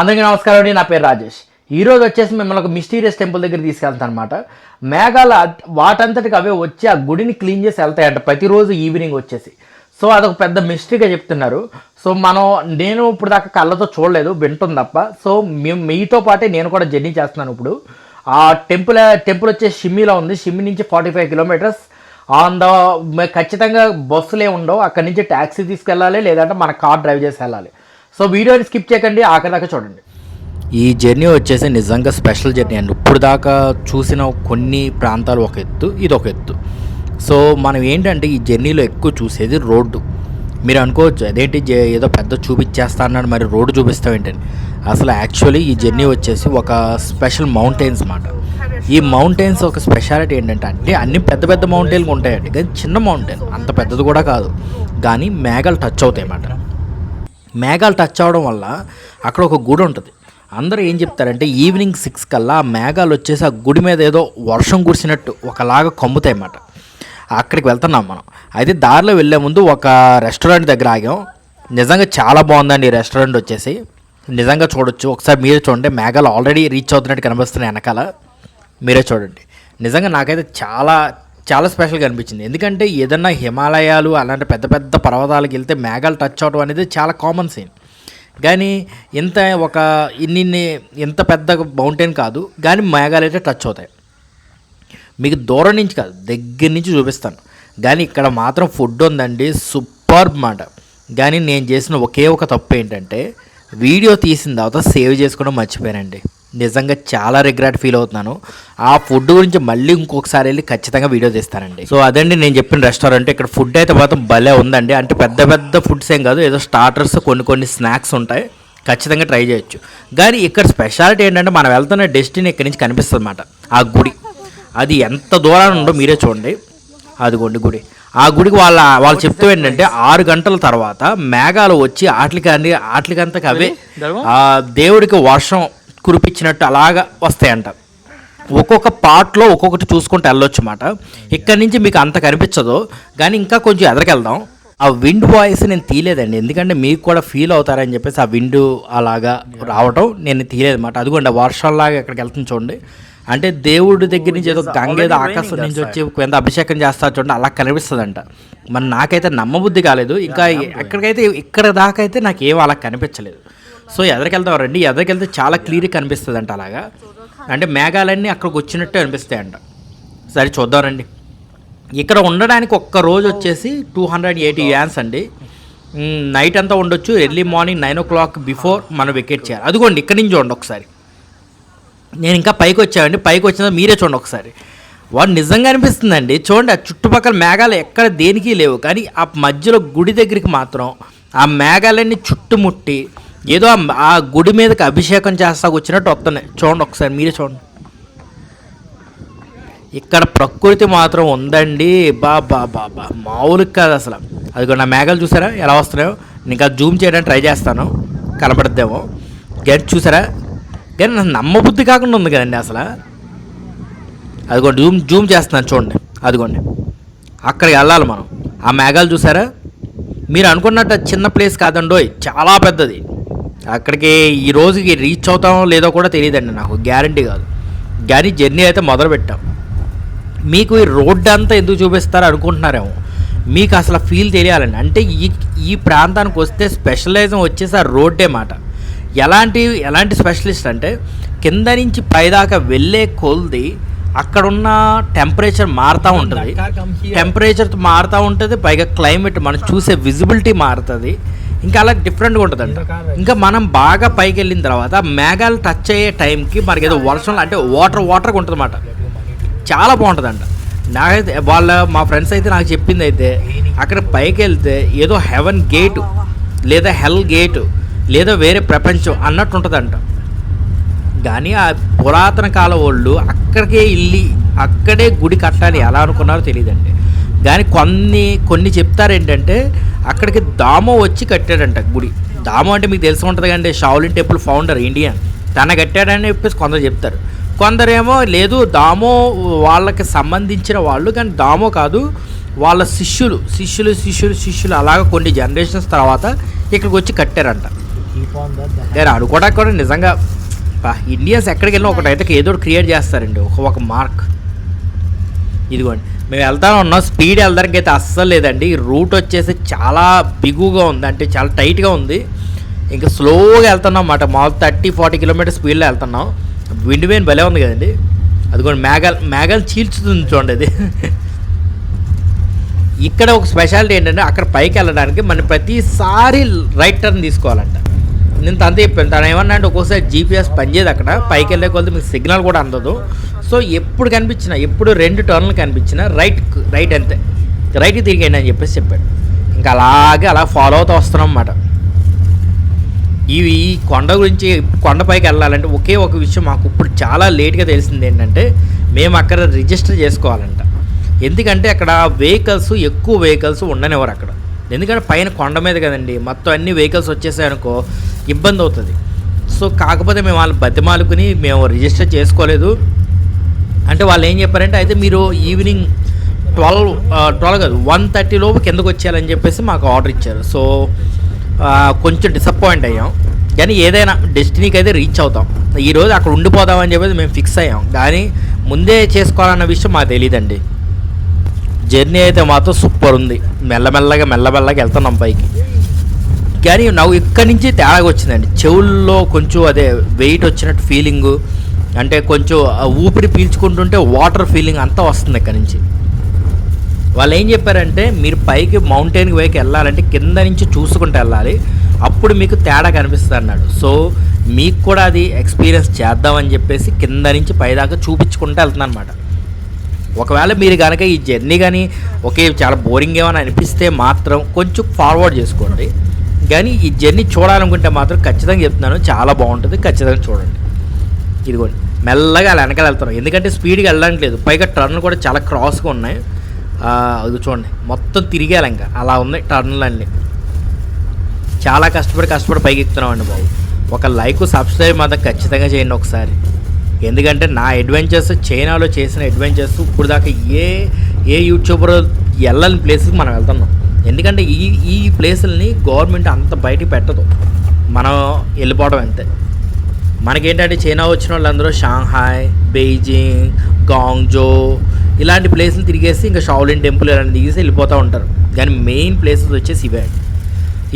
అందరికీ నమస్కారం అండి నా పేరు రాజేష్. ఈరోజు వచ్చేసి మిమ్మల్ని ఒక మిస్టీరియస్ టెంపుల్ దగ్గర తీసుకెళ్తాను అనమాట మేఘాలు వాటంతటికి అవే వచ్చి ఆ గుడిని క్లీన్ చేసి వెళ్తాయంట ప్రతిరోజు ఈవినింగ్ వచ్చేసి. సో అదొక పెద్ద మిస్టరీగా చెప్తున్నారు. సో మనం నేను ఇప్పుడు దాకా కళ్ళతో చూడలేదు వింటుంది తప్ప. సో మేము మీతో పాటే నేను కూడా జర్నీ చేస్తున్నాను ఇప్పుడు. ఆ టెంపుల్ టెంపుల్ వచ్చేసి షిమ్మిలో ఉంది. షిమ్మి నుంచి forty five kilometres. On the ఖచ్చితంగా బస్సులే ఉండవు. అక్కడి నుంచి ట్యాక్సీ తీసుకెళ్ళాలి లేదంటే మన కార్ డ్రైవ్ చేసి వెళ్ళాలి. సో వీడియోని స్కిప్ చేయకండి ఆఖరిదాకా చూడండి. ఈ జర్నీ వచ్చేసి నిజంగా స్పెషల్ జర్నీ అండి. ఇప్పుడు దాకా చూసిన కొన్ని ప్రాంతాలు ఒక ఎత్తు ఇది ఒక ఎత్తు. సో మనం ఏంటంటే ఈ జర్నీలో ఎక్కువ చూసేది రోడ్డు. మీరు అనుకోవచ్చు అదేంటి ఏదో పెద్ద చూపించేస్తా అన్నాడు మరి రోడ్డు చూపిస్తాం ఏంటని. అసలు యాక్చువల్లీ ఈ జర్నీ వచ్చేసి ఒక స్పెషల్ మౌంటైన్స్ మాట. ఈ మౌంటైన్స్ ఒక స్పెషాలిటీ ఏంటంటే అంటే అన్ని పెద్ద పెద్ద మౌంటైన్లు ఉంటాయండి. కానీ చిన్న మౌంటైన్ అంత పెద్దది కూడా కాదు. కానీ మేఘాలు టచ్ అవుతాయి అన్నమాట మేఘాలు టచ్ అవడం వల్ల అక్కడ ఒక గుడి ఉంటుంది. అందరూ ఏం చెప్తారంటే ఈవినింగ్ సిక్స్ కల్లా ఆ మేఘాలు వచ్చేసి ఆ గుడి మీద ఏదో వర్షం కురిసినట్టు ఒకలాగా కమ్ముతాయి అన్నమాట. అక్కడికి వెళ్తున్నాం మనం. అయితే దారిలో వెళ్ళే ముందు ఒక రెస్టారెంట్ దగ్గర ఆగాం. నిజంగా చాలా బాగుందండి ఈ రెస్టారెంట్ వచ్చేసి. నిజంగా చూడొచ్చు. ఒకసారి మీరే చూడండి. మేఘాలు ఆల్రెడీ రీచ్ అవుతున్నట్టు కనిపిస్తున్నాయి వెనకాల. మీరే చూడండి. నిజంగా నాకైతే చాలా చాలా స్పెషల్గా అనిపించింది. ఎందుకంటే ఏదన్నా హిమాలయాలు అలాంటి పెద్ద పెద్ద పర్వతాలకు వెళ్తే మేఘాలు టచ్ అవడం అనేది చాలా కామన్ సీన్ కానీ ఇంత ఒక ఇన్ని ఇంత పెద్ద మౌంటైన్ కాదు కానీ మేఘాలు అయితే టచ్ అవుతాయి. మీకు దూరం నుంచి కాదు దగ్గర నుంచి చూపిస్తాను. కానీ ఇక్కడ మాత్రం ఫుడ్ ఉందండి సూపర్ మాట. కానీ నేను చేసిన ఒకే ఒక తప్పు ఏంటంటే వీడియో తీసిన తర్వాత సేవ్ చేసుకోవడం మర్చిపోయానండి. నిజంగా చాలా రిగ్రెట్ ఫీల్ అవుతున్నాను. ఆ ఫుడ్ గురించి మళ్ళీ ఇంకొకసారి వెళ్ళి ఖచ్చితంగా వీడియో తీస్తానండి. సో అదండి నేను చెప్పిన రెస్టారెంట్ ఇక్కడ ఫుడ్ అయితే మాత్రం భలే ఉందండి. అంటే పెద్ద పెద్ద ఫుడ్స్ ఏం కాదు. ఏదో స్టార్టర్స్ కొన్ని కొన్ని స్నాక్స్ ఉంటాయి. ఖచ్చితంగా ట్రై చేయొచ్చు. కానీ ఇక్కడ స్పెషాలిటీ ఏంటంటే మనం వెళ్తున్న డెస్టినీ ఇక్కడి నుంచి కనిపిస్తుంది అన్నమాట ఆ గుడి. అది ఎంత దూరాన్ని ఉందో మీరే చూడండి. అదిగోండి గుడి. ఆ గుడికి వాళ్ళ వాళ్ళు చెప్తూ ఏంటంటే ఆరు గంటల తర్వాత మేఘాలు వచ్చి ఆటలకి ఆటలకంతకి అవే ఆ దేవుడికి వర్షం కురిపించినట్టు అలాగా వస్తాయంట. ఒక్కొక్క పార్ట్లో ఒక్కొక్కటి చూసుకుంటూ వెళ్ళొచ్చు అన్నమాట. ఇక్కడి నుంచి మీకు అంత కనిపించదు. కానీ ఇంకా కొంచెం ఎదరికెళ్దాం ఆ విండ్ వాయిస్ నేను తీయలేదండి. ఎందుకంటే మీకు కూడా ఫీల్ అవుతారని చెప్పేసి ఆ విండ్ అలాగా రావడం నేను తీయలేదు అనమాట అదిగోండి ఆ ఎక్కడికి వెళ్తుంది చూడండి. అంటే దేవుడి దగ్గర నుంచి ఏదో గంగ ఏదో ఆకాశం నుంచి వచ్చి ఎంత అభిషేకం చేస్తా చూడండి అలా కనిపిస్తుందంట. మరి నాకైతే నమ్మబుద్ధి కాలేదు. ఇంకా ఎక్కడికైతే ఇక్కడ దాకా అయితే నాకు ఏం అలా కనిపించలేదు. సో ఎదరికెళ్తాం రండి ఎదరికెళ్తే చాలా క్లియర్గా కనిపిస్తుంది అంట అలాగా. అంటే మేఘాలన్నీ అక్కడికి వచ్చినట్టు అనిపిస్తాయంట. సరే చూద్దాం రండి. ఇక్కడ ఉండడానికి ఒక్క రోజు వచ్చేసి టూ హండ్రెడ్ ఎయిటీ యాన్స్ అండి. నైట్ అంతా ఉండొచ్చు early morning nine o'clock before మనం వికెట్ చేయాలి. అదిగోండి ఇక్కడి నుంచి చూడండి ఒకసారి. నేను ఇంకా పైకి వచ్చామండి పైకి వచ్చిన మీరే చూడండి ఒకసారి. వాడు నిజంగా అనిపిస్తుందండి. చూడండి ఆ చుట్టుపక్కల మేఘాలు ఎక్కడ దేనికి లేవు. కానీ ఆ మధ్యలో గుడి దగ్గరికి మాత్రం ఆ మేఘాలన్నీ చుట్టుముట్టి ఏదో ఆ- గుడి మీదకి అభిషేకం చేస్తాకు వచ్చినట్టు వస్తున్నాయి. చూడండి ఒకసారి మీరే చూడండి. ఇక్కడ ప్రకృతి మాత్రం ఉందండి. బా బా బా బా. మామూలుగా కాదు అసలు. అది నా మేఘాలు చూసారా? ఎలా వస్తున్నాయో? ఇంకా జూమ్ చేయడానికి ట్రై చేస్తాను. కనపడద్దేమో. గడి చూసారా? కానీ నాకు నమ్మబుద్ధి కాకుండా ఉంది కదండి అసలు. అదిగోండి జూమ్ జూమ్ చేస్తున్నాను చూడండి. అదిగోండి. అక్కడికి వెళ్ళాలి మనం. ఆ మేఘాలు చూసారా? మీరు అనుకున్నట్టు చిన్న ప్లేస్ కాదండోయ్. చాలా పెద్దది. అక్కడికి ఈ రోజుకి రీచ్ అవుతామో లేదో కూడా తెలియదండి నాకు. గ్యారంటీ కాదు. కానీ జర్నీ అయితే మొదలు పెట్టాం మీకు ఈ రోడ్డు అంతా ఎందుకు చూపిస్తారు అనుకుంటున్నారేమో. మీకు అసలు ఫీల్ తెలియాలండి. అంటే ఈ ఈ ప్రాంతానికి వస్తే స్పెషలైజం వచ్చేసి ఆ రోడ్డే మాట. ఎలాంటి ఎలాంటి స్పెషలిస్ట్ అంటే కింద నుంచి పైదాకా వెళ్ళే కొలది అక్కడున్న టెంపరేచర్ మారుతూ ఉంటుంది. టెంపరేచర్ మారుతూ ఉంటుంది పైగా క్లైమేట్ మనం చూసే విజిబిలిటీ మారుతుంది. ఇంకా అలా డిఫరెంట్గా ఉంటుందంట. ఇంకా మనం బాగా పైకి వెళ్ళిన తర్వాత మేఘాలు టచ్ అయ్యే టైంకి మనకి ఏదో వర్షం అంటే వాటర్ వాటర్గా ఉంటుంది చాలా బాగుంటుందంట. నాకైతే వాళ్ళ మా ఫ్రెండ్స్ అయితే నాకు చెప్పింది అయితే అక్కడ పైకి వెళ్తే ఏదో హెవెన్ గేటు లేదా హెల్ గేటు లేదా వేరే ప్రపంచం అన్నట్టు ఉంటుందంట. కానీ ఆ పురాతన కాల వాళ్ళు అక్కడికే వెళ్ళి అక్కడే గుడి కట్టాలి ఎలా అనుకున్నారో తెలియదండి. కానీ కొన్ని కొన్ని చెప్తారు ఏంటంటే అక్కడికి దామో వచ్చి కట్టాడంట గుడి. దామో అంటే మీకు తెలిసి ఉంటుంది కండి షావులిన్ టెంపుల్ ఫౌండర్ ఇండియన్. తన కట్టాడని చెప్పేసి కొందరు చెప్తారు. కొందరేమో లేదు దామో వాళ్ళకి సంబంధించిన వాళ్ళు కానీ దామో కాదు వాళ్ళ శిష్యులు శిష్యులు శిష్యులు శిష్యులు అలాగ కొన్ని జనరేషన్స్ తర్వాత ఇక్కడికి వచ్చి కట్టారంట. నేను అనుకోవడానికి కూడా నిజంగా ఇండియన్స్ ఎక్కడికి వెళ్ళినా ఒకటైతే ఏదో క్రియేట్ చేస్తారండి ఒక ఒక మార్క్ ఇదిగోండి. మేము వెళ్తా ఉన్నాం. స్పీడ్ వెళ్ళడానికి అయితే అస్సలు లేదండి. రూట్ వచ్చేసి చాలా బిగుగా ఉంది. అంటే చాలా టైట్గా ఉంది. ఇంకా స్లోగా వెళ్తున్నాం అన్నమాట. మామూలు థర్టీ ఫార్టీ కిలోమీటర్ స్పీడ్లో వెళ్తున్నాం. విండ్ వేన్ భలే ఉంది కదండి. అది కూడా మేఘాలు మేఘాలు చీల్చుతుంది చూడండి అది. ఇక్కడ ఒక స్పెషాలిటీ ఏంటంటే అక్కడ పైకి వెళ్ళడానికి మనం ప్రతిసారి రైట్ టర్న్ తీసుకోవాలంట. నేను తనతో చెప్పాను. తను ఏమన్నా అంటే ఒక్కోసారి జీపీఎస్ పనిచేయదు అక్కడ. పైకి వెళ్ళే కొద్ది మీకు సిగ్నల్ కూడా అందదు. సో ఎప్పుడు కనిపించినా ఎప్పుడు రెండు టర్న్లు కనిపించినా రైట్ రైట్ అంతే. రైట్ తిరిగండి అని చెప్పేసి చెప్పాడు. ఇంకా అలాగే అలా ఫాలో అవుతూ వస్తున్నాం అన్నమాట. ఇవి ఈ కొండ గురించి కొండపైకి వెళ్ళాలంటే ఒకే ఒక విషయం మాకు ఇప్పుడు చాలా లేట్గా తెలిసింది ఏంటంటే మేము అక్కడ రిజిస్టర్ చేసుకోవాలంట. ఎందుకంటే అక్కడ వెహికల్స్ ఎక్కువ వెహికల్స్ ఉండనివ్వరు అక్కడ. ఎందుకంటే పైన కొండ మీద కదండి మొత్తం అన్ని వెహికల్స్ వచ్చేసాయి అనుకో ఇబ్బంది అవుతుంది. సో కాకపోతే మేము వాళ్ళు బతిమాలుకుని మేము రిజిస్టర్ చేసుకోలేదు. అంటే వాళ్ళు ఏం చెప్పారంటే అయితే మీరు ఈవినింగ్ ట్వెల్వ్ ట్వెల్వ్ కాదు వన్ థర్టీలోపు కిందకు వచ్చేయాలని చెప్పేసి మాకు ఆర్డర్ ఇచ్చారు. సో కొంచెం డిసప్పాయింట్ అయ్యాం. కానీ ఏదైనా డెస్టినీకి అయితే రీచ్ అవుతాం. ఈరోజు అక్కడ ఉండిపోదామని చెప్పేసి మేము ఫిక్స్ అయ్యాం. కానీ ముందే చేసుకోవాలన్న విషయం మాకు తెలియదండి జర్నీ అయితే మాత్రం సూపర్ ఉంది. మెల్లమెల్లగా మెల్లమెల్లగా వెళ్తున్నాం పైకి. కానీ నాకు ఇక్కడి నుంచి తేడాగా వచ్చిందండి. చెవుల్లో కొంచెం అదే వెయిట్ వచ్చినట్టు ఫీలింగు అంటే కొంచెం ఊపిరి పీల్చుకుంటుంటే వాటర్ ఫీలింగ్ అంతా వస్తుంది ఇక్కడి నుంచి. వాళ్ళు ఏం చెప్పారంటే మీరు పైకి మౌంటైన్కి పైకి వెళ్ళాలంటే కింద నుంచి చూసుకుంటూ వెళ్ళాలి. అప్పుడు మీకు తేడా కనిపిస్తుంది అన్నాడు. సో మీకు కూడా అది ఎక్స్పీరియన్స్ చేద్దామని చెప్పేసి కింద నుంచి పైదాకా చూపించుకుంటూ వెళ్తున్నాను అనమాట ఒకవేళ మీరు కనుక ఈ జర్నీ కానీ ఒకే చాలా బోరింగ్ ఏమని అనిపిస్తే మాత్రం కొంచెం ఫార్వర్డ్ చేసుకోండి. కానీ ఈ జర్నీ చూడాలనుకుంటే మాత్రం ఖచ్చితంగా చెప్తున్నాను చాలా బాగుంటుంది ఖచ్చితంగా చూడండి. ఇదిగోండి. మెల్లగా అలా వెనకాల వెళ్తున్నాం ఎందుకంటే స్పీడ్గా వెళ్ళట్లేదు. లేదు పైగా టర్న్ కూడా చాలా క్రాస్గా ఉన్నాయి. అది చూడండి. మొత్తం తిరిగాలి ఇంకా. అలా ఉన్నాయి టర్న్లు అన్నీ. చాలా కష్టపడి కష్టపడి పైకి ఎక్కుతున్నామండి బాబు. ఒక లైక్ సబ్స్క్రైబ్ మాత్రం ఖచ్చితంగా చేయండి ఒకసారి. ఎందుకంటే నా అడ్వెంచర్స్ చైనాలో చేసిన అడ్వెంచర్స్ ఇప్పుడు దాకా ఏ ఏ యూట్యూబర్ వెళ్ళని ప్లేస్కి మనం వెళ్తున్నాం. ఎందుకంటే ఈ ఈ ప్లేసుల్ని గవర్నమెంట్ అంత బయటికి పెట్టదు. మనం వెళ్ళిపోవడం అంతే. మనకేంటంటే చైనా వచ్చిన వాళ్ళందరూ షాంహాయ్ బెయిజింగ్ గాంగ్జో ఇలాంటి ప్లేసులు తిరిగేసి ఇంకా షావులిన్ టెంపుల్ ఇలాంటి దిగేసి వెళ్ళిపోతూ ఉంటారు. కానీ మెయిన్ ప్లేసెస్ వచ్చేసి ఇవే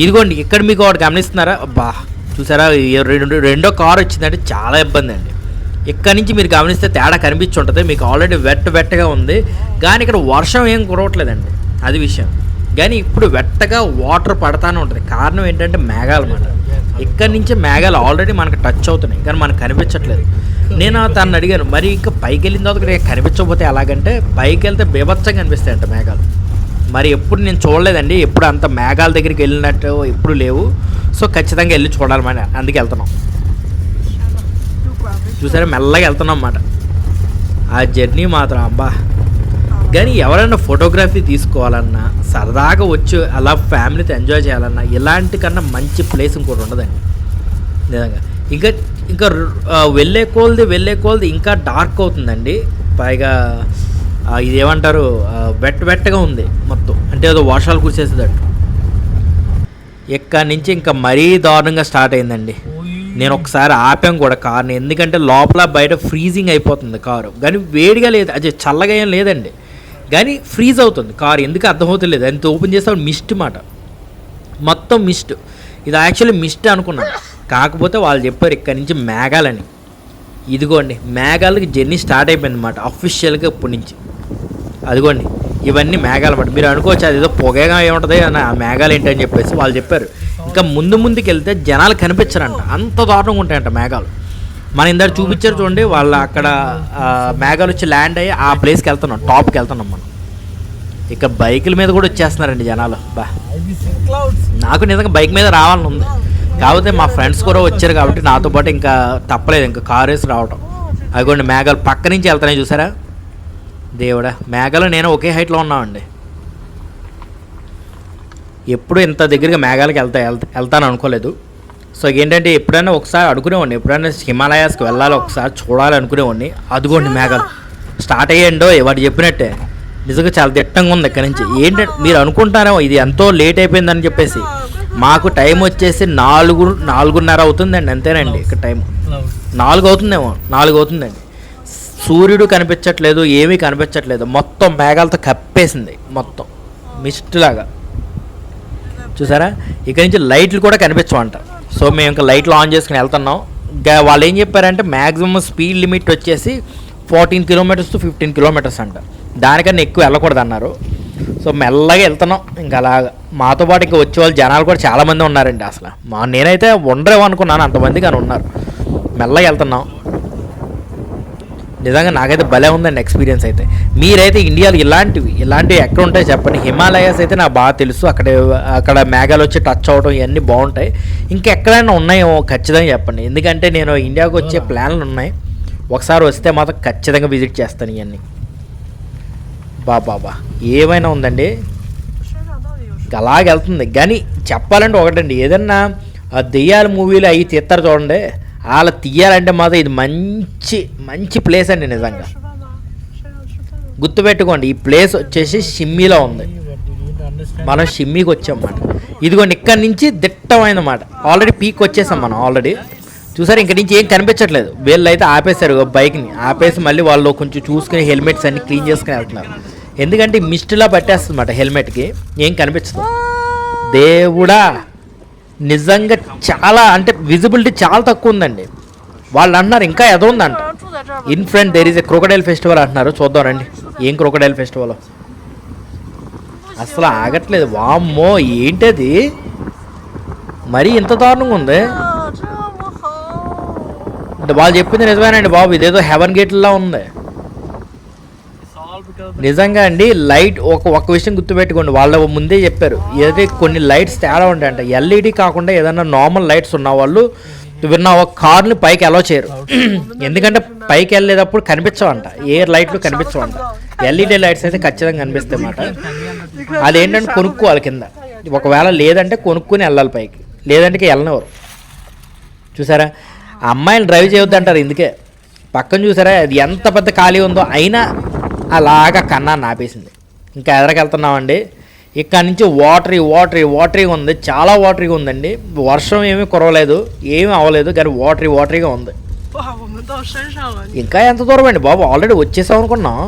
ఇదిగోండి ఇక్కడ మీకు ఒకటి గమనిస్తున్నారా? బా చూసారా? రెండు రెండో కార్ వచ్చిందంటే చాలా ఇబ్బంది అండి. ఇక్కడ నుంచి మీరు గమనిస్తే తేడా కనిపించుంటుంది. మీకు ఆల్రెడీ వెట్ వెట్టగా ఉంది. కానీ ఇక్కడ వర్షం ఏం కురవట్లేదండి. అది విషయం. కానీ ఇప్పుడు వెట్టగా వాటర్ పడతానే ఉంటుంది. కారణం ఏంటంటే మేఘాలు అన్నమాట ఇక్కడి నుంచి మేఘాలు ఆల్రెడీ మనకు టచ్ అవుతున్నాయి. కానీ మనకు కనిపించట్లేదు. నేను తను అడిగాను మరి ఇంకా పైకి వెళ్ళిన తర్వాత కనిపించకపోతే ఎలాగంటే పైకి వెళ్తే బీభత్సంగా కనిపిస్తాయంట మేఘాలు. మరి ఎప్పుడు నేను చూడలేదండి ఎప్పుడు అంత మేఘాల దగ్గరికి వెళ్ళినట్టు ఎప్పుడు లేవు. సో ఖచ్చితంగా వెళ్ళి చూడాలి మన అందుకే వెళ్తున్నాం. చూసారా? మెల్లగా వెళ్తున్నాం అన్నమాట. ఆ జర్నీ మాత్రం అబ్బా. కానీ ఎవరైనా ఫోటోగ్రఫీ తీసుకోవాలన్నా సరదాగా వచ్చి అలా ఫ్యామిలీతో ఎంజాయ్ చేయాలన్నా ఇలాంటి కన్నా మంచి ప్లేస్ ఇంకోటి ఉండదండి. నిజంగా. ఇంకా ఇంకా వెళ్ళే కోల్ది వెళ్ళే కోల్ది ఇంకా డార్క్ అవుతుందండి. పైగా ఇదేమంటారు వెట్ వెట్టగా ఉంది మొత్తం. అంటే ఏదో వర్షాలు కురిసేసేటట్టు ఇక్కడి నుంచి ఇంకా మరీ దారుణంగా స్టార్ట్ అయిందండి. నేను ఒకసారి ఆపాం కూడా కార్ని. ఎందుకంటే లోపల బయట ఫ్రీజింగ్ అయిపోతుంది కారు. కానీ వేడిగా లేదు. అది చల్లగా ఏం లేదండి. కానీ ఫ్రీజ్ అవుతుంది. కారు ఎందుకు అర్థమవుతలేదు. అంత ఓపెన్ చేస్తే మిస్ట్ మాట. మొత్తం మిస్ట్. ఇది యాక్చువల్లీ మిస్ట్ అనుకున్నాను కాకపోతే వాళ్ళు చెప్పారు ఇక్కడి నుంచి మేఘాలని. ఇదిగోండి మేఘాలకి జర్నీ స్టార్ట్ అయిపోయింది అనమాట అఫీషియల్గా ఇప్పటి నుంచి. అదిగోండి ఇవన్నీ మేఘాలు అన్నమాట మీరు అనుకోవచ్చు అది ఏదో పొగగా ఏముంటుంది అని ఆ మేఘాలు ఏంటి అని చెప్పేసి వాళ్ళు చెప్పారు. ఇంకా ముందు ముందుకు వెళ్తే జనాలు కనిపించరంట. అంత దారుణంగా ఉంటాయంట మేఘాలు. మన ఇందాక చూపించారు చూడండి వాళ్ళ అక్కడ మేఘాలు వచ్చి ల్యాండ్ అయ్యి ఆ ప్లేస్కి వెళ్తున్నాం టాప్కి వెళ్తున్నాం మనం. ఇక బైకుల మీద కూడా వచ్చేస్తున్నారండి జనాలు. బా. నాకు నిజంగా బైక్ మీద రావాలని ఉంది. కాకపోతే మా ఫ్రెండ్స్ కూడా వచ్చారు కాబట్టి నాతో పాటు ఇంకా తప్పలేదు ఇంకా కార్ వేసి రావటం. అదిగోండి మేఘాలు పక్క నుంచి వెళ్తున్నాయి చూసారా? దేవుడా మేఘాలు నేను ఒకే హైట్లో ఉన్నామండి. ఎప్పుడు ఇంత దగ్గరగా మేఘాలకు వెళ్తా వెళ్తా- వెళ్తాను అనుకోలేదు. సో ఏంటంటే ఎప్పుడైనా ఒకసారి అనుకునేవాడిని. ఎప్పుడైనా హిమాలయాస్కి వెళ్ళాలి ఒకసారి చూడాలి అనుకునేవాడిని. అదిగోండి మేఘాలు స్టార్ట్ అయ్యండో వాడు చెప్పినట్టే. నిజంగా చాలా దిట్టంగా ఉంది ఇక్కడ నుంచి. ఏంటంటే మీరు అనుకుంటారేమో ఇది ఎంతో లేట్ అయిపోయిందని చెప్పేసి. మాకు టైం వచ్చేసి నాలుగు నాలుగున్నర అవుతుందండి అంతేనండి ఇక్కడ టైం. నాలుగు అవుతుందేమో నాలుగు అవుతుందండి. సూర్యుడు కనిపించట్లేదు ఏమీ కనిపించట్లేదు. మొత్తం మేఘాలతో కప్పేసింది మొత్తం. మిస్ట్ లాగా చూసారా? ఇక్కడ నుంచి లైట్లు కూడా కనిపించమంటారు సో మేము ఇంకా లైట్లు ఆన్ చేసుకుని వెళ్తున్నాం. ఇంకా వాళ్ళు ఏం చెప్పారంటే మ్యాక్సిమం స్పీడ్ లిమిట్ వచ్చేసి fourteen kilometres to fifteen kilometres అంట. దానికన్నా ఎక్కువ వెళ్ళకూడదు అన్నారు. సో మెల్లగా వెళ్తున్నాం. ఇంకా అలాగా మాతో పాటు ఇంకా వచ్చే వాళ్ళు జనాలు కూడా చాలామంది ఉన్నారండి అసలు. మా నేనైతే ఉండరేమనుకున్నాను అంతమంది కానీ ఉన్నారు. మెల్లగా వెళ్తున్నాం. నిజంగా నాకైతే భలే ఉందండి ఎక్స్పీరియన్స్ అయితే. మీరైతే ఇండియాలో ఇలాంటివి ఇలాంటివి ఎక్కడ ఉంటాయి చెప్పండి? హిమాలయాస్ అయితే నాకు బాగా తెలుసు. అక్కడ అక్కడ మేఘాలు వచ్చి టచ్ అవడం ఇవన్నీ బాగుంటాయి. ఇంకా ఎక్కడైనా ఉన్నాయో ఖచ్చితంగా చెప్పండి. ఎందుకంటే నేను ఇండియాకి వచ్చే ప్లాన్లు ఉన్నాయి. ఒకసారి వస్తే మాత్రం ఖచ్చితంగా విజిట్ చేస్తాను ఇవన్నీ. బాబా ఏమైనా ఉందండి? అలాగెళ్తుంది కానీ చెప్పాలంటే ఒకటండి. ఏదన్నా దెయ్యాల మూవీలు అవి తీస్తారు చూడండి. అలా తీయాలంటే మాత్రం ఇది మంచి మంచి ప్లేస్ అండి నిజంగా. గుర్తుపెట్టుకోండి ఈ ప్లేస్ వచ్చేసి షిమ్మిలో ఉంది. మనం షిమ్మికి వచ్చామన్నమాట. ఇదిగోండి ఇక్కడ నుంచి దిట్టమైన మాట ఆల్రెడీ పీక్ వచ్చేసాం మనం ఆల్రెడీ చూసారు ఇంక నుంచి ఏం కనిపించట్లేదు. వీళ్ళు అయితే ఆపేశారు బైక్ని. ఆపేసి మళ్ళీ వాళ్ళు కొంచెం చూసుకుని హెల్మెట్స్ అన్ని క్లీన్ చేసుకుని వెళ్తున్నారు. ఎందుకంటే మిస్ట్లా పట్టేస్తుంది అన్నమాట హెల్మెట్కి. ఏం కనిపించదు. దేవుడా! నిజంగా చాలా అంటే విజిబిలిటీ చాలా తక్కువ ఉందండి. వాళ్ళు అంటున్నారు ఇంకా ఏదో ఉందంట. In front there is a crocodile festival అంటున్నారు. చూద్దాం రండి. ఏం క్రొకడైల్ ఫెస్టివల్ అసలు ఆగట్లేదు. వామ్మో ఏంటది? మరీ ఇంత దారుణంగా ఉంది. వాళ్ళు చెప్పింది నిజమేనండి బాబు. ఇదేదో హెవెన్ గేట్లా ఉంది. నిజంగా అండి లైట్ ఒక ఒక విషయం గుర్తుపెట్టుకోండి వాళ్ళ ముందే చెప్పారు. ఏదైతే కొన్ని లైట్స్ తేడా ఉంటాయంట ఎల్ఈడి కాకుండా ఏదైనా నార్మల్ లైట్స్ ఉన్న వాళ్ళు విన్న ఒక కార్ని పైకి ఎలా చేయరు. ఎందుకంటే పైకి వెళ్ళేటప్పుడు కనిపించవంట ఏ లైట్లు కనిపించవంట. ఎల్ఈడి లైట్స్ అయితే ఖచ్చితంగా కనిపిస్తాయి అన్నమాట అదేంటంటే కొనుక్కోవాలి కింద. ఒకవేళ లేదంటే కొనుక్కొని వెళ్ళాలి పైకి. లేదంటే వెళ్ళనివ్వరు. చూసారా? ఆ అమ్మాయిలు డ్రైవ్ చేయొద్దు అంటారు ఇందుకే. పక్కన చూసారా? అది ఎంత పెద్ద ఖాళీ ఉందో. అయినా అలాగ కన్నా నాపేసింది ఇంకా ఎదరకెళ్తున్నామండి. ఇక్కడ నుంచి వాటరీ వాటరీ వాటరీగా ఉంది. చాలా వాటరీగా ఉందండి. వర్షం ఏమీ కురవలేదు ఏమీ అవ్వలేదు కానీ వాటరీ వాటరీగా ఉంది. ఇంకా ఎంత దూరం అండి బాబు? ఆల్రెడీ వచ్చేసాం అనుకున్నాం.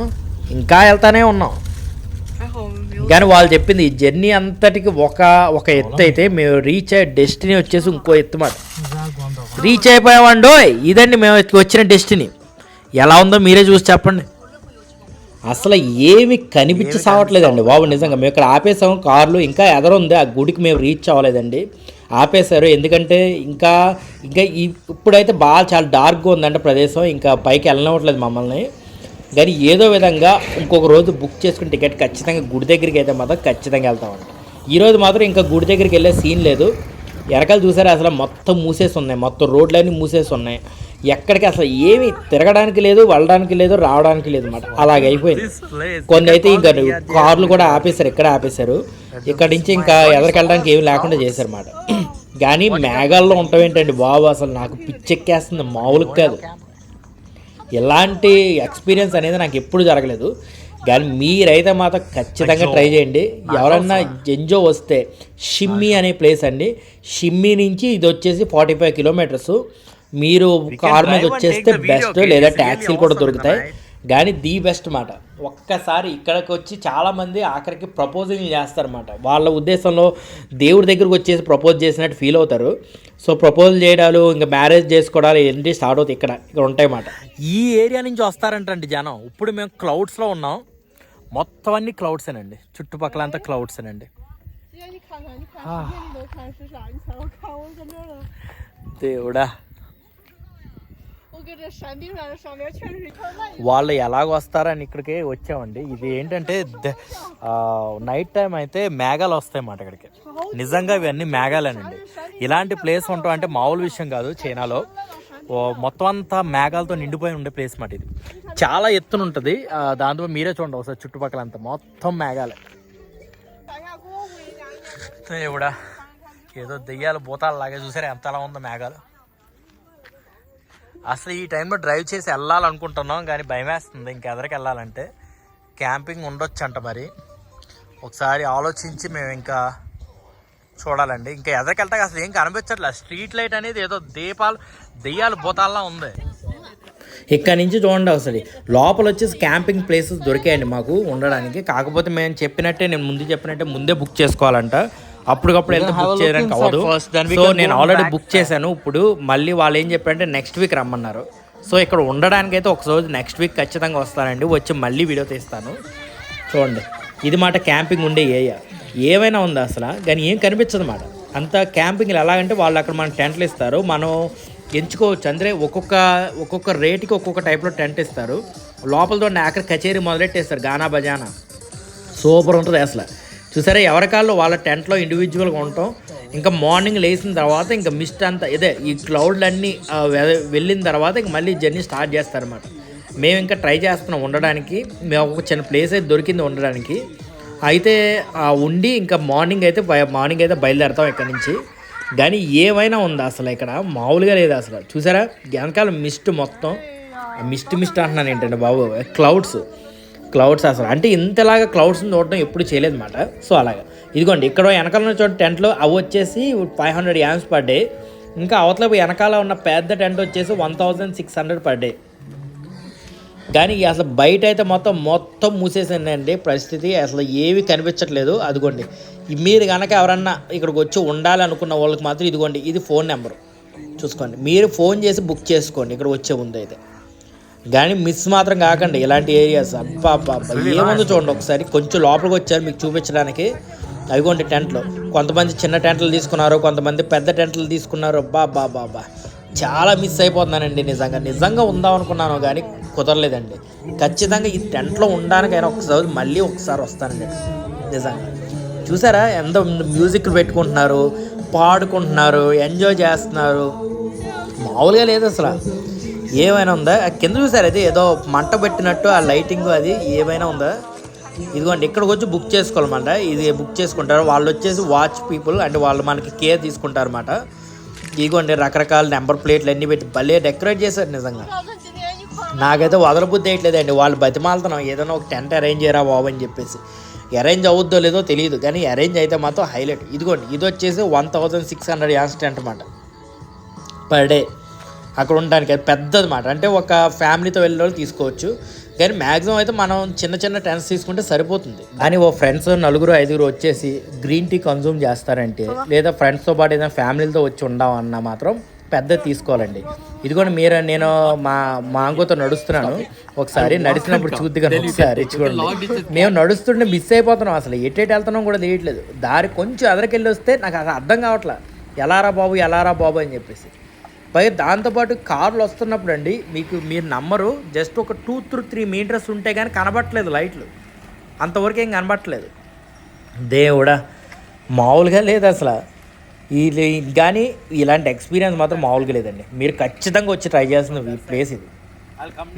ఇంకా వెళ్తానే ఉన్నాం. కానీ వాళ్ళు చెప్పింది ఈ జర్నీ అంతటికి ఒక ఒక ఎత్తు అయితే మేము రీచ్ అయ్యే డెస్టినీ వచ్చేసి ఇంకో ఎత్తు మాట రీచ్ అయిపోయామండో ఇదండి మేము వచ్చిన డెస్టినీ. ఎలా ఉందో మీరే చూసి చెప్పండి. అసలు ఏమి కనిపించి సావట్లేదండి బాబు నిజంగా. మేము ఇక్కడ ఆపేసాము కార్లు ఇంకా ఎదరుంది ఆ గుడికి మేము రీచ్ అవ్వలేదండి. ఆపేశారు ఎందుకంటే ఇంకా ఇంకా ఇప్పుడైతే బాగా చాలా డార్క్గా ఉందంటే ప్రదేశం ఇంకా పైకి వెళ్ళనివ్వట్లేదు మమ్మల్ని. కానీ ఏదో విధంగా ఇంకొక రోజు బుక్ చేసుకుని టికెట్ ఖచ్చితంగా గుడి దగ్గరికి అయితే మాత్రం ఖచ్చితంగా వెళ్తామండి. ఈరోజు మాత్రం ఇంకా గుడి దగ్గరికి వెళ్ళే సీన్ లేదు. ఎరకలు చూసారా అసలు మొత్తం మూసేసి ఉన్నాయి. మొత్తం రోడ్లన్నీ మూసేసి ఉన్నాయి. ఎక్కడికి అసలు ఏమి తిరగడానికి లేదు వెళ్ళడానికి లేదు రావడానికి లేదు అన్నమాట. అలాగే అయిపోయింది. కొన్ని అయితే ఇంకా కార్లు కూడా ఆపేశారు ఇక్కడ ఆపేశారు. ఇక్కడ నుంచి ఇంకా ఎదరికి వెళ్ళడానికి ఏమి లేకుండా చేశారు అన్నమాట కానీ మేఘాల్లో ఉంటాం ఏంటండి బాబు? అసలు నాకు పిచ్చెక్కేస్తుంది మామూలుగా కాదు. ఇలాంటి ఎక్స్పీరియన్స్ అనేది నాకు ఎప్పుడు జరగలేదు. కానీ మీరైతే మాత్రం ఖచ్చితంగా ట్రై చేయండి. ఎవరన్నా జెంజో వస్తే షిమ్మి అనే ప్లేస్ అండి. షిమ్మి నుంచి ఇది వచ్చేసి ఫార్టీ ఫైవ్ కిలోమీటర్స్. మీరు కార్ మీద వచ్చేస్తే బెస్ట్ లేదా ట్యాక్సీలు కూడా దొరుకుతాయి. కానీ ది బెస్ట్ మాట. ఒక్కసారి ఇక్కడికి వచ్చి చాలామంది ఆఖరికి ప్రపోజింగ్ చేస్తారన్నమాట. వాళ్ళ ఉద్దేశంలో దేవుడి దగ్గరకు వచ్చేసి ప్రపోజ్ చేసినట్టు ఫీల్ అవుతారు. సో ప్రపోజ్ చేయడాలు ఇంకా మ్యారేజ్ చేసుకోవడాలు ఏంటి స్టార్ట్ అవుతాయి ఇక్కడ. ఇక్కడ ఉంటాయన్నమాట ఈ ఏరియా నుంచి వస్తారంటండి జనం. ఇప్పుడు మేము క్లౌడ్స్లో ఉన్నాం. మొత్తం అన్ని క్లౌడ్సేనండి చుట్టుపక్కల అంతా క్లౌడ్సేనండి దేవుడా. వాళ్ళు ఎలాగ వస్తారని ఇక్కడికి వచ్చామండి. ఇది ఏంటంటే నైట్ టైం అయితే మేఘాలు వస్తాయి మాట ఇక్కడికి. నిజంగా ఇవన్నీ మేఘాలేనండి. ఇలాంటి ప్లేస్ ఉంటాం అంటే మామూలు విషయం కాదు చైనాలో. మొత్తం అంతా మేఘాలతో నిండిపోయి ఉండే ప్లేస్ మాట ఇది. చాలా ఎత్తున ఉంటుంది. దాంతో మీరే చూడండి ఒకసారి చుట్టుపక్కల అంతా. మొత్తం మేఘాలే. దేవుడా ఏదో దెయ్యాలు భూతాలు లాగే చూసారా? ఎంత అలా ఉందో మేఘాలు. అసలు ఈ టైంలో డ్రైవ్ చేసి వెళ్ళాలనుకుంటున్నాం కానీ భయం వేస్తుంది ఇంకెదరికి వెళ్ళాలంటే క్యాంపింగ్ ఉండొచ్చు అంట మరి. ఒకసారి ఆలోచించి మేము ఇంకా చూడాలండి. ఇంకా ఎదరికెళ్తా అసలు ఏం కనిపించట్లేదు స్ట్రీట్ లైట్ అనేది ఏదో దీపాలు దెయ్యాలు భూతాల్లా ఉంది. ఇక్కడ నుంచి చూడండి అసలు. లోపల వచ్చేసి క్యాంపింగ్ ప్లేసెస్ దొరికాయండి మాకు ఉండడానికి. కాకపోతే మేము చెప్పినట్టే నేను ముందు చెప్పినట్టే ముందే బుక్ చేసుకోవాలంట. అప్పటికప్పుడు వెళ్తే బుక్ చేయడానికి అవ్వదు. సో నేను ఆల్రెడీ బుక్ చేశాను. ఇప్పుడు మళ్ళీ వాళ్ళు ఏం చెప్పారంటే నెక్స్ట్ వీక్ రమ్మన్నారు. సో ఇక్కడ ఉండడానికి అయితే ఒక రోజు నెక్స్ట్ వీక్ ఖచ్చితంగా వస్తానండి. వచ్చి మళ్ళీ వీడియో తీస్తాను. చూడండి. ఇది మాట క్యాంపింగ్ ఉండే ఏరియా ఏమైనా ఉందా అసలు? కానీ ఏం కనిపించదు మాట. అంత క్యాంపింగ్ ఎలాగంటే వాళ్ళు అక్కడ మన టెంట్లు ఇస్తారు. మనం ఎంచుకోవచ్చు. అందరే ఒక్కొక్క ఒక్కొక్క రేటుకి ఒక్కొక్క టైప్లో టెంట్ ఇస్తారు. లోపలతో అక్కడ కచేరీ మొదలెట్టేస్తారు. గానా బజానా. సూపర్ ఉంటుంది అసలు. చూసారా? ఎవరికాళ్ళు వాళ్ళ టెంట్లో ఇండివిజువల్గా ఉంటాం. ఇంకా మార్నింగ్ లేచిన తర్వాత ఇంకా మిస్ట్ అంతా ఇదే ఈ క్లౌడ్లన్నీ వెళ్ళిన తర్వాత ఇంక మళ్ళీ జర్నీ స్టార్ట్ చేస్తారన్నమాట మేము ఇంకా ట్రై చేస్తున్నాం ఉండడానికి. మేము ఒక చిన్న ప్లేస్ అయితే దొరికింది ఉండడానికి. అయితే ఆ ఉండి ఇంకా మార్నింగ్ అయితే బయ- మార్నింగ్ అయితే బయలుదేరతాం ఇక్కడ నుంచి. కానీ ఏమైనా ఉందా అసలు ఇక్కడ? మామూలుగా లేదు అసలు? చూసారా? వెనకాల మిస్ట్ మొత్తం. మిస్ట్ మిస్ట్ అంటున్నాను ఏంటంటే బాబు క్లౌడ్స్. క్లౌడ్స్ అసలు. అంటే ఇంతలాగా క్లౌడ్స్ చూడటం ఎప్పుడు చేయలేదు అనమాట సో అలాగా. ఇదిగోండి ఇక్కడ వెనకాల ఉన్న చోట టెంట్లో అవి వచ్చేసి ఫైవ్ హండ్రెడ్ యామ్స్ పర్ డే ఇంకా అవతల వెనకాల ఉన్న పెద్ద టెంట్ వచ్చేసి one thousand six hundred per day కానీ అసలు బయట అయితే మొత్తం మొత్తం మూసేసిందండి. పరిస్థితి అసలు ఏవి కనిపించట్లేదు. అదిగోండి. మీరు కనుక ఎవరన్నా ఇక్కడికి వచ్చి ఉండాలనుకున్న వాళ్ళకి మాత్రం ఇదిగోండి ఇది ఫోన్ నెంబరు. చూసుకోండి. మీరు ఫోన్ చేసి బుక్ చేసుకోండి ఇక్కడ వచ్చే ముందు అయితే. కానీ మిస్ మాత్రం కాకండి. ఇలాంటి ఏరియాస్ అబ్బా అబ్బా అబ్బా ఏముందో చూడండి ఒకసారి. కొంచెం లోపలికి వచ్చారు మీకు చూపించడానికి. అవిగోండి టెంట్లు. కొంతమంది చిన్న టెంట్లు తీసుకున్నారు కొంతమంది పెద్ద టెంట్లు తీసుకున్నారు. అబ్బా అబ్బా అబ్బా అబ్బా చాలా మిస్ అయిపోతున్నానండి నిజంగా. నిజంగా ఉందాం అనుకున్నాను కానీ కుదరలేదండి. ఖచ్చితంగా ఈ టెంట్లో ఉండడానికైనా ఒకసారి మళ్ళీ ఒకసారి వస్తానండి. నిజంగా. చూసారా ఎంత మ్యూజిక్ పెట్టుకుంటున్నారు పాడుకుంటున్నారు ఎంజాయ్ చేస్తున్నారు. మామూలుగా లేదు అసలు. ఏమైనా ఉందా? కింద చూసారు అయితే ఏదో మంట పెట్టినట్టు ఆ లైటింగ్ అది ఏమైనా ఉందా? ఇదిగోండి ఇక్కడికి వచ్చి బుక్ చేసుకోవాలన్నమాట. ఇది బుక్ చేసుకుంటారు. వాళ్ళు వచ్చేసి వాచ్ పీపుల్ అంటే వాళ్ళు మనకి కేర్ తీసుకుంటారు అన్నమాట ఇదిగోండి రకరకాల నెంబర్ ప్లేట్లు అన్నీ పెట్టి భలే డెకరేట్ చేశారు నిజంగా. నాకైతే వదలబుద్ధి వేయట్లేదండి వాళ్ళు బతిమాలుతున్నాం. ఏదైనా ఒక టెంట్ అరేంజ్ చేయరా బాబు అని చెప్పేసి. అరేంజ్ అవుద్దో లేదో తెలియదు. కానీ అరేంజ్ అయితే మాత్రం హైలైట్. ఇదిగోండి ఇది వచ్చేసి వన్ థౌజండ్ సిక్స్ హండ్రెడ్ యాన్స్ టెంట్ అనమాట పర్ డే అక్కడ ఉండడానికి అది పెద్దది మాట. అంటే ఒక ఫ్యామిలీతో వెళ్ళే వాళ్ళు తీసుకోవచ్చు. కానీ మ్యాక్సిమం అయితే మనం చిన్న చిన్న టెంట్స్ తీసుకుంటే సరిపోతుంది. కానీ ఓ ఫ్రెండ్స్ నలుగురు ఐదుగురు వచ్చేసి గ్రీన్ టీ కన్జ్యూమ్ చేస్తారంటే లేదా ఫ్రెండ్స్తో పాటు ఏదైనా ఫ్యామిలీతో వచ్చి ఉండామన్నా మాత్రం పెద్ద తీసుకోవాలండి. ఇదిగోండి మీరు నేను మా మా అంకుతో నడుస్తున్నాను. ఒకసారి నడిచినప్పుడు చూద్ది కానీ ఒకసారి చూడండి మేము నడుస్తుంటే మిస్ అయిపోతున్నాం అసలు. ఎటేటి వెళ్తున్నాం కూడా తెలియట్లేదు. దారి కొంచెం ఎదరికెళ్ళి వస్తే నాకు అసలు అర్థం కావట్లా. ఎలారా బాబు ఎలారా బాబు అని చెప్పేసి. పైగా దాంతోపాటు కార్లు వస్తున్నప్పుడు అండి మీకు మీరు నమ్మరు జస్ట్ ఒక టూ త్రూ త్రీ మీటర్స్ ఉంటే కానీ కనబట్టలేదు లైట్లు. అంతవరకు ఏం కనబట్టలేదు. దేవుడా మామూలుగా లేదు అసలు. ఈ కానీ ఇలాంటి ఎక్స్పీరియన్స్ మాత్రం మామూలుగా లేదండి. మీరు ఖచ్చితంగా వచ్చి ట్రై చేస్తుంది ఈ ప్లేస్ ఇది.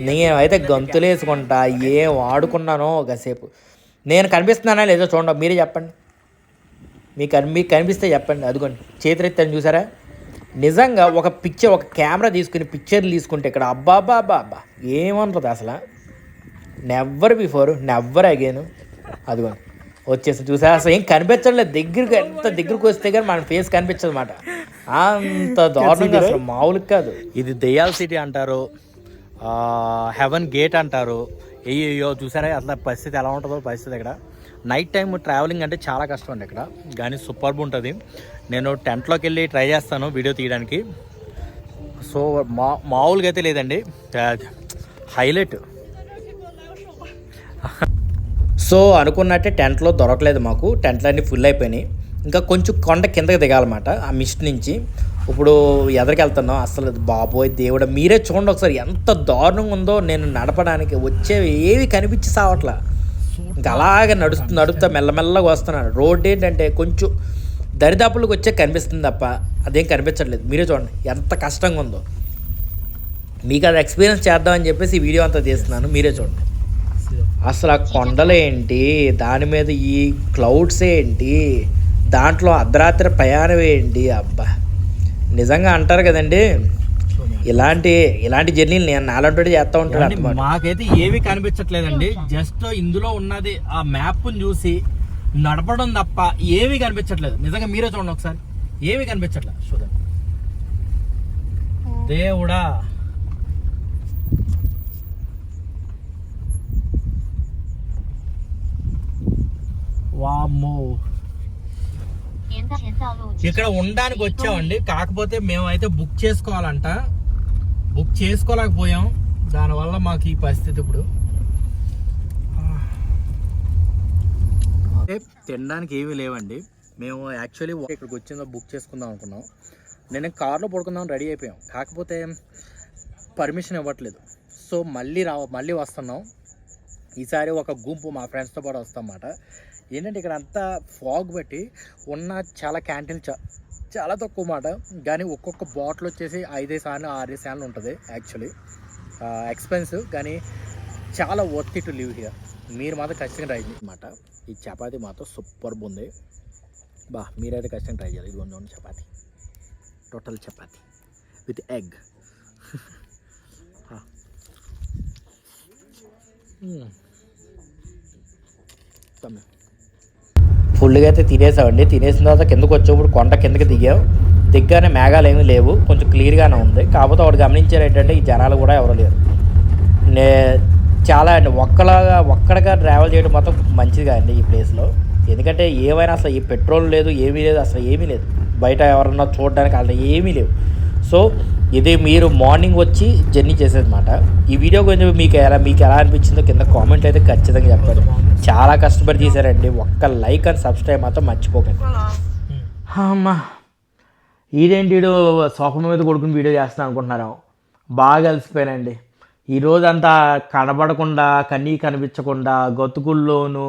నేనైతే గంతులు వేసుకుంటా ఏం ఆడుకున్నానో ఒకసేపు. నేను కనిపిస్తున్నానా లేదో చూడండి మీరే చెప్పండి. మీకు మీకు కనిపిస్తే చెప్పండి. అదిగోండి చేతులెత్తాను చూసారా? నిజంగా ఒక పిక్చర్ ఒక కెమెరా తీసుకుని పిక్చర్లు తీసుకుంటే ఇక్కడ అబ్బా అబ్బా అబ్బా అబ్బా ఏమంటుంది అసలు? నెవ్వర్ బిఫోర్ నెవ్వర్ అగేను అదిగోండి. వచ్చేసి చూసా? అసలు ఏం కనిపించట్లేదు. దగ్గరికి ఎంత దగ్గరికి వస్తే కానీ మన ఫేస్ కనిపించదు అనమాట అంత దారుణంగా అసలు మామూలుగా కాదు. ఇది దెయ్యాల సిటీ అంటారు. హెవెన్ గేట్ అంటారు. అయ్యో చూసారా? అసలు పరిస్థితి ఎలా ఉంటుందో పరిస్థితి ఇక్కడ. నైట్ టైం ట్రావెలింగ్ అంటే చాలా కష్టం అండి ఇక్కడ. కానీ సూపర్బ్ ఉంటుంది. నేను టెంట్లోకి వెళ్ళి ట్రై చేస్తాను వీడియో తీయడానికి. సో మా మామూలుగా అయితే లేదండి. హైలైట్ సో అనుకున్నట్టే టెంట్లో దొరకలేదు మాకు. టెంట్లన్నీ ఫుల్ అయిపోయినాయి. ఇంకా కొంచెం కొండ కిందకి దిగాలన్నమాట ఆ మిస్ట్ నుంచి. ఇప్పుడు ఎదరికి వెళ్తున్నాం అసలు బాబోయ్ దేవుడు మీరే చూడండి ఒకసారి ఎంత దారుణంగా ఉందో నేను నడపడానికి వచ్చేవి ఏవి కనిపించి సావట్లా. ఇంకా అలాగే నడుస్తూ నడుపుతా మెల్లమెల్లగా వస్తున్నాను రోడ్ ఏంటంటే కొంచెం దరిదాపులకు వచ్చే కనిపిస్తుంది తప్ప అదేం కనిపించట్లేదు. మీరే చూడండి ఎంత కష్టంగా ఉందో. మీకు అది ఎక్స్పీరియన్స్ చేద్దామని చెప్పేసి ఈ వీడియో అంతా తీస్తున్నాను. మీరే చూడండి. అసలు ఆ కొండలు ఏంటి దాని మీద ఈ క్లౌడ్స్ ఏంటి? దాంట్లో అర్ధరాత్రి ప్రయాణం ఏంటి? అబ్బా! నిజంగా అంటారు కదండి. ఇలాంటి ఇలాంటి జర్నీలు నేను నాలంటి చేస్తూ అన్నమాట. మాకైతే ఏవి కనిపించట్లేదండి. జస్ట్ ఇందులో ఉన్నది ఆ మ్యాప్ చూసి నడపడం తప్ప ఏమీ కనిపించట్లేదు. నిజంగా మీరే చూడండి ఒకసారి. ఏమీ కనిపించట్లేదు? చూడండి. దేవుడా! వామ్మో. ఇక్కడ ఉండడానికి వచ్చామండి. కాకపోతే మేమైతే బుక్ చేసుకోవాలంట. బుక్ చేసుకోలేకపోయాం. దానివల్ల మాకు ఈ పరిస్థితి ఇప్పుడు. తినడానికి ఏమీ లేవండి. మేము యాక్చువల్లీ ఇక్కడికి వచ్చిందో బుక్ చేసుకుందాం అనుకున్నాం. నేను కార్లో పడుకుందాం రెడీ అయిపోయాం. కాకపోతే పర్మిషన్ ఇవ్వట్లేదు. సో మళ్ళీ రా మళ్ళీ వస్తున్నాం. ఈసారి ఒక గుంపు మా ఫ్రెండ్స్తో పాటు వస్తాం అన్నమాట. ఏంటంటే ఇక్కడ అంతా ఫాగ్ బట్టి ఉన్న చాలా క్యాంటీన్ చ చాలా తక్కువ మాట. కానీ ఒక్కొక్క బాటిల్ వచ్చేసి ఐదేసి సార్లు ఆరేసి సార్లు ఉంటుంది యాక్చువల్లీ. ఎక్స్పెన్సివ్ కానీ చాలా వర్త్ టు లివ్ హియర్ మీరు మాత్రం ఖచ్చితంగా ట్రై చేయమాట ఈ చపాతి మాత్రం సూపర్ ఉంది. బా మీరైతే ఖచ్చితంగా ట్రై చేయాలి. ఇది ఉంది chapati. Total chapati. With hmm. Egg ఫుల్గా అయితే తినేసామండి. తినేసిన తర్వాత కిందకు వచ్చేప్పుడు కొండ కిందకి దిగాం. దిగ్గానే మేఘాలు ఏమీ లేవు. కొంచెం క్లియర్గానే ఉంది. కాకపోతే ఒకటి గమనించారు ఏంటంటే ఈ జనాలు కూడా ఎవరు లేరు. నే చాలా అండి. ఒక్కలాగా ఒక్కడిగా ట్రావెల్ చేయడం మాత్రం మంచిదిగా అండి ఈ ప్లేస్లో ఎందుకంటే ఏమైనా అసలు ఈ పెట్రోల్ లేదు ఏమీ లేదు అసలు ఏమీ లేదు. బయట ఎవరన్నా చూడడానికి అలా ఏమీ లేవు. సో ఇది మీరు మార్నింగ్ వచ్చి జర్నీ చేసేదన్నమాట. ఈ వీడియో గురించి మీకు ఎలా మీకు ఎలా అనిపించిందో కింద కామెంట్ అయితే ఖచ్చితంగా చెప్పండి. చాలా కష్టపడి తీశారండి ఒక్క లైక్ అండ్ సబ్స్క్రైబ్ మాత్రం మర్చిపోకండి. అమ్మా ఇదేంటి వీడు సోఫా మీద కొడుకుని వీడియో చేస్తాను అనుకుంటున్నారు? బాగా కలిసిపోయానండి ఈరోజు అంతా కనబడకుండా కన్నీ కనిపించకుండా గతుకుల్లోనూ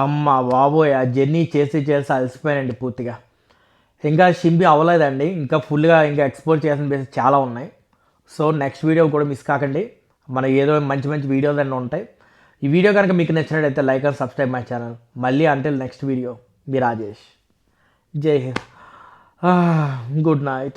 అమ్మ బాబోయ్ ఆ జర్నీ చేసి చేసి అలసిపోయానండి పూర్తిగా. ఇంకా షింబి అవ్వలేదండి. ఇంకా ఫుల్గా ఇంకా ఎక్స్ప్లోర్ చేసిన ప్లేసెస్ చాలా ఉన్నాయి. సో నెక్స్ట్ వీడియో కూడా మిస్ కాకండి. మన ఏదో మంచి మంచి వీడియోలు అన్నీ ఉంటాయి. ఈ వీడియో కనుక మీకు నచ్చినట్టయితే like and subscribe my channel మళ్ళీ అంటే నెక్స్ట్ వీడియో మీ రాజేష్. జై హింద్. Ah, good night